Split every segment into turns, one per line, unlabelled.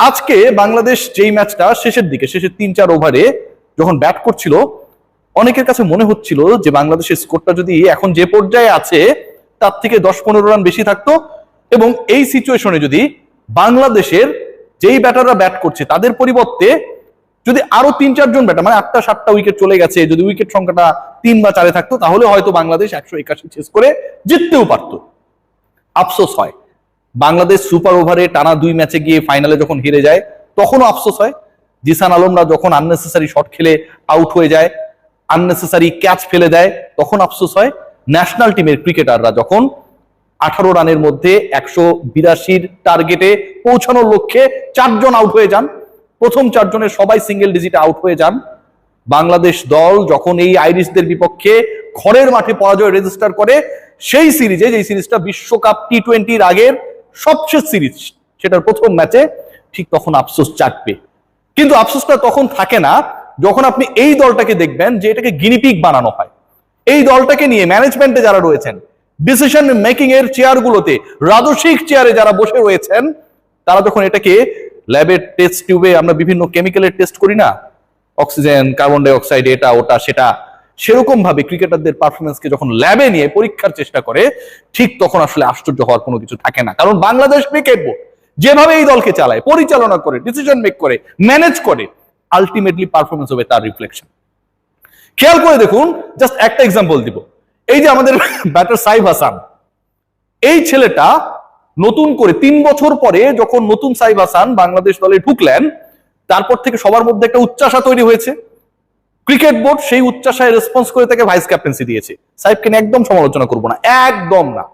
আজকে বাংলাদেশ যেই ম্যাচটা শেষের দিকে, শেষের তিন চার ওভারে যখন ব্যাট করছিল, অনেকের কাছে মনে হচ্ছিল যে বাংলাদেশের স্কোরটা যদি এখন যে পর্যায়ে আছে, তার থেকে দশ পনেরো রান বেশি থাকতো এবং এই সিচুয়েশনে যদি বাংলাদেশের যেই ব্যাটাররা ব্যাট করছে, তাদের পরিবর্তে যদি আরও তিন চারজন ব্যাটার মানে আটটা সাতটা উইকেট চলে গেছে, যদি উইকেট সংখ্যাটা তিন বা চারে থাকতো, তাহলে হয়তো বাংলাদেশ একশো একাশি শেষ করে জিততেও পারতো। আফসোস হয়। বাংলাদেশ সুপার ওভারে টানা দুই ম্যাচে গিয়ে ফাইনালে যখন হেরে যায়, তখনও আফসোস হয়। জিসান আলমরা যখন আননেসেসারি শট খেলে আউট হয়ে যায় আননেসেসারি ক্যাচ ফেলে দেয়, তখন আফসোস হয়। ন্যাশনাল টিমের ক্রিকেটাররা যখন আঠারো রানের মধ্যে একশো বিরাশির টার্গেটে পৌঁছানোর লক্ষ্যে চারজন আউট হয়ে যান। প্রথম চারজনের সবাই সিঙ্গেল ডিজিটে আউট হয়ে যান। বাংলাদেশ দল যখন এই আইরিশদের বিপক্ষে ঘরের মাঠে পরাজয় রেজিস্টার করে, সেই সিরিজে যে সিরিজটা বিশ্বকাপ টি টোয়েন্টির আগের সবচেয়ে সিরিজ, সেটার প্রথম ম্যাচে ঠিক তখন আফসোস চাটবে। কিন্তু আফসোসটা তখন থাকে না যখন আপনি এই দলটাকে দেখবেন যে এটাকে গিনিপিক বানানো হয়। এই দলটাকে নিয়ে ম্যানেজমেন্টে যারা রয়েছেন ডিসিশন মেকিং এর চেয়ারগুলোতে রাজস্বিক চেয়ারে যারা বসে রয়েছেন, তারা যখন এটাকে ল্যাবের টেস্ট টিউবে আমরা বিভিন্ন কেমিক্যালের টেস্ট করি না? অক্সিজেন কার্বন ডাই অক্সাইড এটা, ওটা, সেটা সেরকম ভাবে ক্রিকেটারদের পারফরমেন্সকে যখন ল্যাবে নিয়ে পরীক্ষার চেষ্টা করে, ঠিক তখন আসলে আশ্চর্য হওয়ার কোনো কিছু থাকে না। কারণ বাংলাদেশ ক্রিকেট বোর্ড যেভাবে এই দলকে চালায়, পরিচালনা করে ডিসিশন মেক করে ম্যানেজ করে আলটিমেটলি পারফরমেন্স হবে তার রিফ্লেকশন খেয়াল করে দেখুন জাস্ট একটা এক্সাম্পল দিব। এই যে আমাদের ব্যাটার সাইফ হাসান, এই ছেলেটা নতুন করে তিন বছর পরে যখন নতুন সাইফ হাসান বাংলাদেশ দলে ঢুকলেন, তারপর থেকে সবার মধ্যে একটা উচ্চাসা তৈরি হয়েছে। ক্রিকেট বোর্ড সেই উচ্চাসায় রেসপন্স করে তাকে ভাইস ক্যাপ্টেন্সি দিয়েছে। নিয়ে একদম সমালোচনা করব না, একদম না।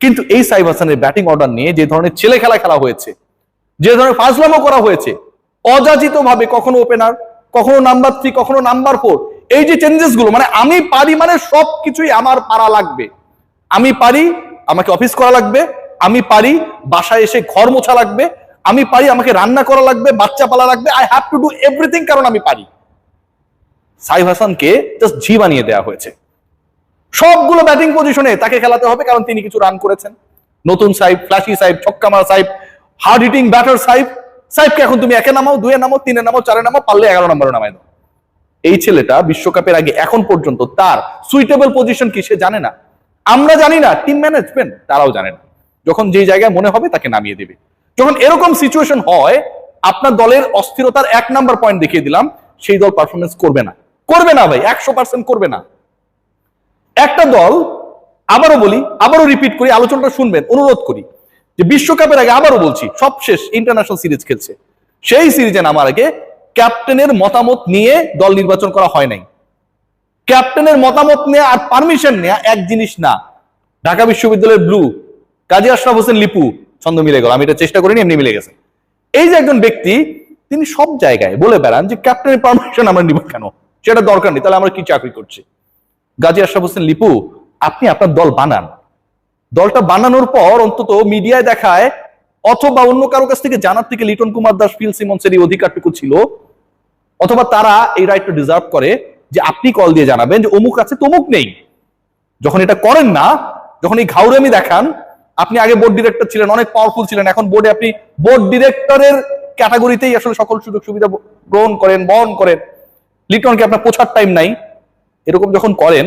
কিন্তু এই সাইফ হাসানের ব্যাটিং অর্ডার নিয়ে যে ধরনের ছেলে খেলা খেলা হয়েছে, যে ধরনের ফাজলামো করা হয়েছে অযাচিত ভাবে কখনো ওপেনার কখনো নাম্বার থ্রি কখনো নাম্বার ফোর এই যে চেঞ্জেসগুলো মানে আমি পারি মানে সব কিছুই আমার পারা লাগবে। আমি পারি আমাকে অফিস করা লাগবে, আমি পারি বাসায় এসে ঘর মোছা লাগবে, আমি পারি আমাকে রান্না করা লাগবে, বাচ্চা পালা লাগবে I have to do everything কারণ আমি পারি। সাইফ হাসানকে জাস্ট জি বানিয়ে দেওয়া হয়েছে। সবগুলো ব্যাটিং পজিশনে তাকে খেলাতে হবে, কারণ তিনি কিছু রান করেছেন। নতুন সাইব ফ্ল্যাশি সাইব ছক্কা মারা সাইব হার্ড হিটিং ব্যাটার সাইব সাইবকে এখন তুমি একে নামাও, দুয়ে নামাও, তিনে নামাও, চারে নামাও, পারলে এগারো নম্বরে নামাই দাও। এই ছেলেটা বিশ্বকাপের আগে, এখন পর্যন্ত তার সুইটেবল পজিশন কি সে জানে না। আমরা জানি না টিম ম্যানেজমেন্ট তারাও জানে না। যখন যে জায়গায় মনে হবে তাকে নামিয়ে দেবে। যখন এরকম সিচুয়েশন হয়, আপনার দলের অস্থিরতার এক নাম্বার পয়েন্ট দেখিয়ে দিলাম, সেই দল পারফরমেন্স করবে না। করবে না ভাই, একশো পার্সেন্ট করবে না। একটা দল, আবারও বলি, আবারও রিপিট করি, আলোচনাটা শুনবেন, অনুরোধ করি, যে বিশ্বকাপের আগে আবারও বলছি, সবশেষ ইন্টারন্যাশনাল সিরিজ খেলছে। সেই সিরিজে নামার আগে ক্যাপ্টেনের মতামত নিয়ে দল নির্বাচন করা হয় নাই। ক্যাপ্টেনের মতামত নেওয়া আর পারমিশন নেওয়া এক জিনিস না। ঢাকা বিশ্ববিদ্যালয়ের ব্লু কাজী আশরাফ হোসেন লিপু, ছন্দ মিলে গেল, আমি এটা চেষ্টা করিনি, এমনি মিলে গেছে। এই যে একজন ব্যক্তি, তিনি সব জায়গায় বলে বেড়ান যে ক্যাপ্টেনের পারমিশন আমরা নিব কেন? সেটা দরকার নেই, তাহলে আমরা কি চাকরি করছি? গাজী আশরাফ হোসেন, লিপু, আপনি আপনার দল বানান। দলটা বানানোর পর অন্তত মিডিয়ায় দেখায়, অথবা অন্য কারও কাছ থেকে জানার থেকে লিটন কুমার দাস, ফিল সিমন্সের এই অধিকারটুকু ছিল, অথবা তারা এই রাইটটা ডিজার্ভ করে যে আপনি কল দিয়ে জানাবেন যে অমুক আছে তমুক নেই। যখন এটা করেন না, যখন এই ঘাউরামি দেখান, আপনি আগে বোর্ড ডিরেক্টর ছিলেন, অনেক পাওয়ারফুল ছিলেন, এখন বোর্ডে আপনি বোর্ড ডিরেক্টরের ক্যাটাগরিতেই আসলে সকল সুযোগ সুবিধা গ্রহণ করেন, বহন করেন। লিটনকে আপনার পোছার টাইম নাই। এরকম যখন করেন,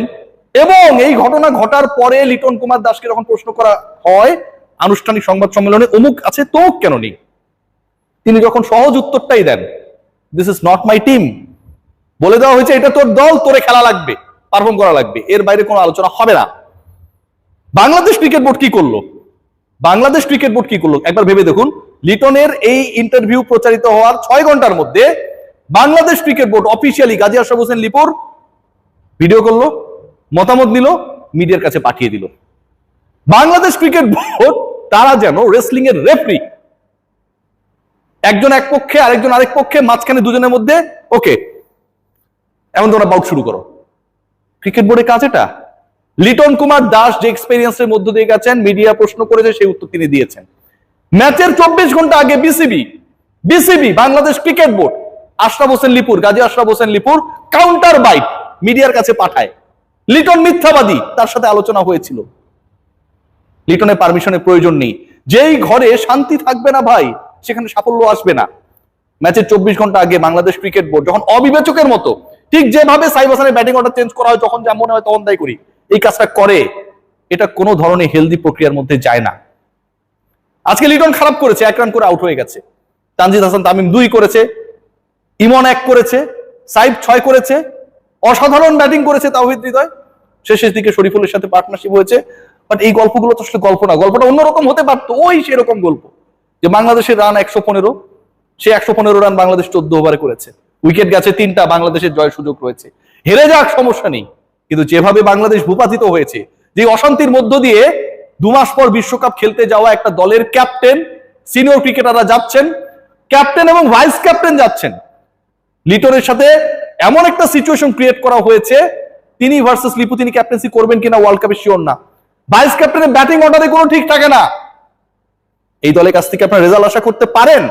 এবং এই ঘটনা ঘটার পরে লিটন কুমার দাসকে যখন প্রশ্ন করা হয়, আনুষ্ঠানিক সংবাদ সম্মেলনে অমুক আছে তো কেন নেই? তিনি যখন সহজ উত্তরটাই দেন this is not my team বলে দেওয়া হয়েছে, এটা তোর দল, তোরে খেলা লাগবে পারফর্ম করা লাগবে, এর বাইরে কোনো আলোচনা হবে না। বাংলাদেশ ক্রিকেট বোর্ড কি করল? বাংলাদেশ ক্রিকেট বোর্ড কি করল? একবার ভেবে দেখুন, লিটনের এই ইন্টারভিউ প্রচারিত হওয়ার ছয় ঘণ্টার মধ্যে Bangladesh cricket board officially Gazi Ashraf Hossain লিপুর video করল, মতামত নিল, মিডিয়ার কাছে পাঠিয়ে দিল। বাংলাদেশ ক্রিকেট বোর্ড, তারা যেন রেসলিং এর রেফারি একজন এক পক্ষে, আরেকজন আরেক পক্ষে, মাঝখানে দুজনের মধ্যে ওকে এমন তোমরা বাউট শুরু করো। ক্রিকেট বোর্ডের কাজ এটা। লিটন কুমার দাস যে এক্সপেরিয়েন্সের মধ্য দিয়ে গেছেন মিডিয়া প্রশ্ন করেছে, সেই উত্তর তিনি দিয়েছেন। ম্যাচের চব্বিশ ঘণ্টা আগে BCB BCB Bangladesh cricket board Ashraf Hossain লিপুর, Gazi Ashraf Hossain লিপুর কাউন্টার বাইট মিডিয়ার কাছে পাঠায়। লিটন মিথ্যাবাদী, তার সাথে আলোচনা হয়েছিল। লিটনের পারমিশনের প্রয়োজন নেই। যেই ঘরে শান্তি থাকবে না ভাই, সেখানে সাফল্য আসবে না। ম্যাচের চব্বিশ ঘণ্টা আগে বাংলাদেশ ক্রিকেট বোর্ড যখন অবিবেচকের মতো, ঠিক যেভাবে সাইব হাসানের ব্যাটিং অর্ডার চেঞ্জ করা হয়, যখন যা মনে হয় তখন তাই করি। এই কাজটা করে, এটা কোনো ধরনের হেলদি প্রক্রিয়ার মধ্যে যায় না। আজকে লিটন খারাপ করেছে, এক রান করে আউট হয়ে গেছে। তানজিদ হাসান তামিম দুই করেছে। ইমন এক করেছে সাইব ছয় করেছে, অসাধারণ ব্যাটিং করেছে তাওহিদ হৃদয়। শেষের দিকে শরীফুলের সাথে পার্টনারশিপ হয়েছে। বাট এই গল্পগুলো তো আসলে গল্প না, গল্পটা অন্যরকম হতে পারতো ওই সেরকম গল্প। যে বাংলাদেশের রান একশো পনেরো, সে একশো পনেরো রান বাংলাদেশ চোদ্দ ওভারে করেছে। উইকেট গেছে তিনটা, বাংলাদেশের জয় সুযোগ রয়েছে। হেরে যাক, সমস্যা নেই। কিন্তু যেভাবে বাংলাদেশ ভূপাতিত হয়েছে, যে অশান্তির মধ্য দিয়ে দু মাস পর বিশ্বকাপ খেলতে যাওয়া একটা দলের ক্যাপ্টেন সিনিয়র ক্রিকেটাররা যাচ্ছেন। ক্যাপ্টেন এবং ভাইস ক্যাপ্টেন যাচ্ছেন। লিটনের সাথে এমন একটা সিচুয়েশন ক্রিয়েট করা হয়েছে, তিনি ভার্সেস লিপু তিনি ক্যাপ্টেন্সি করবেন কিনা ওয়ার্ল্ড কাপে শিওর না। ভাইস ক্যাপ্টেনের ব্যাটিং অর্ডারে কোনো ঠিক থাকে না। এই দলের কাছ থেকে আপনার রেজাল্ট আশা করতে পারেন।